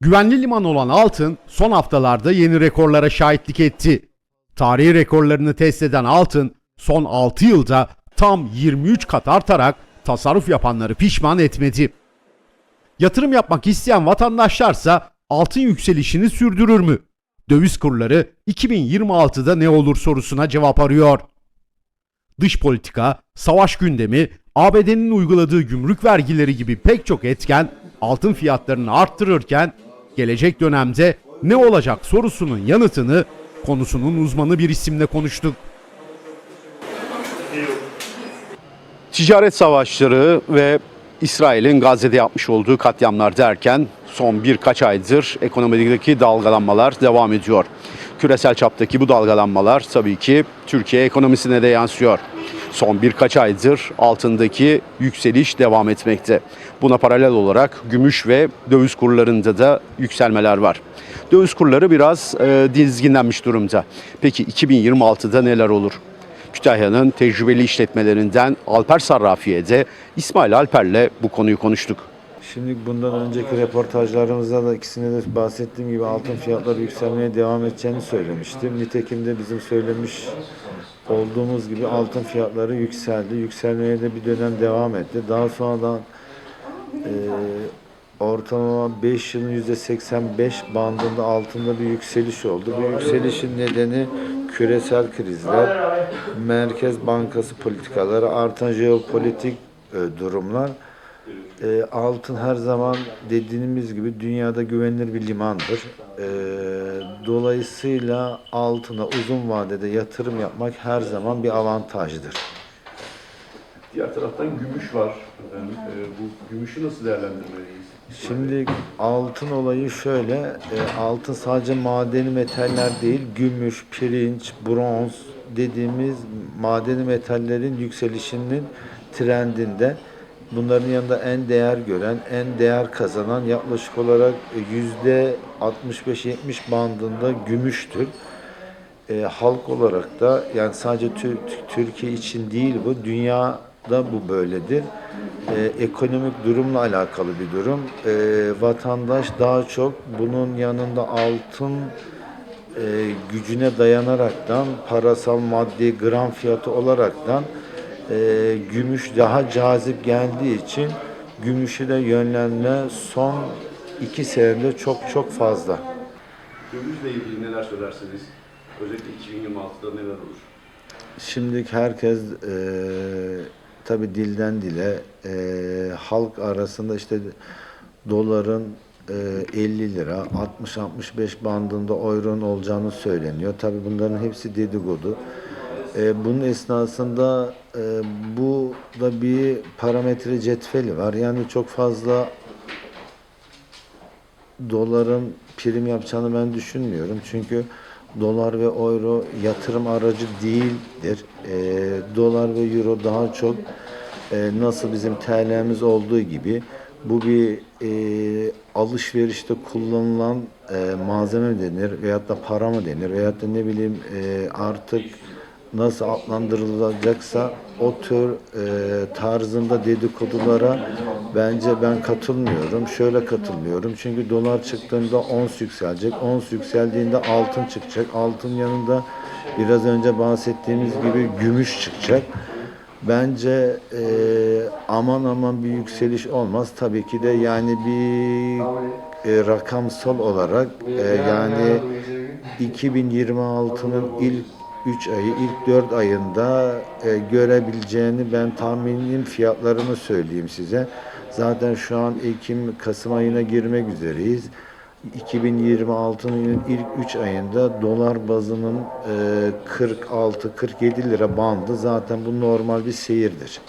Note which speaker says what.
Speaker 1: Güvenli liman olan altın son haftalarda yeni rekorlara şahitlik etti. Tarihi rekorlarını test eden altın son 6 yılda tam 23 kat artarak tasarruf yapanları pişman etmedi. Yatırım yapmak isteyen vatandaşlarsa altın yükselişini sürdürür mü? Döviz kurları 2026'da ne olur sorusuna cevap arıyor. Dış politika, savaş gündemi, ABD'nin uyguladığı gümrük vergileri gibi pek çok etken altın fiyatlarını arttırırken gelecek dönemde ne olacak sorusunun yanıtını konusunun uzmanı bir isimle konuştuk. Ticaret savaşları ve İsrail'in Gazze'de yapmış olduğu katliamlar derken son birkaç aydır ekonomideki dalgalanmalar devam ediyor. Küresel çaptaki bu dalgalanmalar tabii ki Türkiye ekonomisine de yansıyor. Son birkaç aydır altındaki yükseliş devam etmekte. Buna paralel olarak gümüş ve döviz kurlarında da yükselmeler var. Döviz kurları biraz e, dizginlenmiş durumda. Peki 2026'da neler olur? Kütahya'nın tecrübeli işletmelerinden Alper Sarrafiye de İsmail Alper'le bu konuyu konuştuk.
Speaker 2: Şimdi bundan önceki röportajlarımızda da ikisine de bahsettiğim gibi altın fiyatları yükselmeye devam edeceğini söylemiştim. Nitekim de bizim söylemiş olduğumuz gibi altın fiyatları yükseldi. Yükselmeye de bir dönem devam etti. Daha sonradan e, ortalama 5 yılın %85 bandında altında bir yükseliş oldu. Bu yükselişin nedeni küresel krizler, Merkez Bankası politikaları, artan jeopolitik e, durumlar. E, altın her zaman dediğimiz gibi dünyada güvenilir bir limandır. E, dolayısıyla altına uzun vadede yatırım yapmak her zaman bir avantajdır.
Speaker 3: Diğer taraftan gümüş var. Efendim, e, bu gümüşü nasıl değerlendirmeliyiz?
Speaker 2: Şimdi altın olayı şöyle, e, altın sadece madeni metaller değil, gümüş, pirinç, bronz dediğimiz madeni metallerin yükselişinin trendinde. Bunların yanında en değer gören, en değer kazanan yaklaşık olarak yüzde 65-70 bandında gümüştür. E, halk olarak da yani sadece Tür- Türkiye için değil bu, dünyada bu böyledir. E, ekonomik durumla alakalı bir durum. E, vatandaş daha çok bunun yanında altın e, gücüne dayanaraktan parasal maddi gram fiyatı olaraktan e, gümüş daha cazip geldiği için gümüşe de yönlenme son iki senede çok çok fazla.
Speaker 3: Dövizle ilgili neler söylersiniz? Özellikle 2026'da neler olur?
Speaker 2: Şimdi herkes e, tabi dilden dile e, halk arasında işte doların e, 50 lira 60-65 bandında euronun olacağını söyleniyor. Tabi bunların hepsi dedikodu. E, bunun esnasında e, bu da bir parametre cetveli var. Yani çok fazla doların prim yapacağını ben düşünmüyorum. Çünkü dolar ve euro yatırım aracı değildir. E, dolar ve euro daha çok e, nasıl bizim TL'miz olduğu gibi bu bir e, alışverişte kullanılan e, malzeme mi denir veyahut da para mı denir veyahut da ne bileyim e, artık nasıl adlandırılacaksa o tür e, tarzında dedikodulara bence ben katılmıyorum. Şöyle katılmıyorum. Çünkü dolar çıktığında ons yükselecek. Ons yükseldiğinde altın çıkacak. Altın yanında biraz önce bahsettiğimiz gibi gümüş çıkacak. Bence e, aman aman bir yükseliş olmaz. Tabii ki de yani bir e, rakamsal olarak e, yani 2026'nın ilk 3 ayı, ilk 4 ayında e, görebileceğini ben tahminim fiyatlarımı söyleyeyim size. Zaten şu an Ekim, Kasım ayına girmek üzereyiz. 2026'nın ilk 3 ayında dolar bazının e, 46-47 lira bandı zaten bu normal bir seyirdir.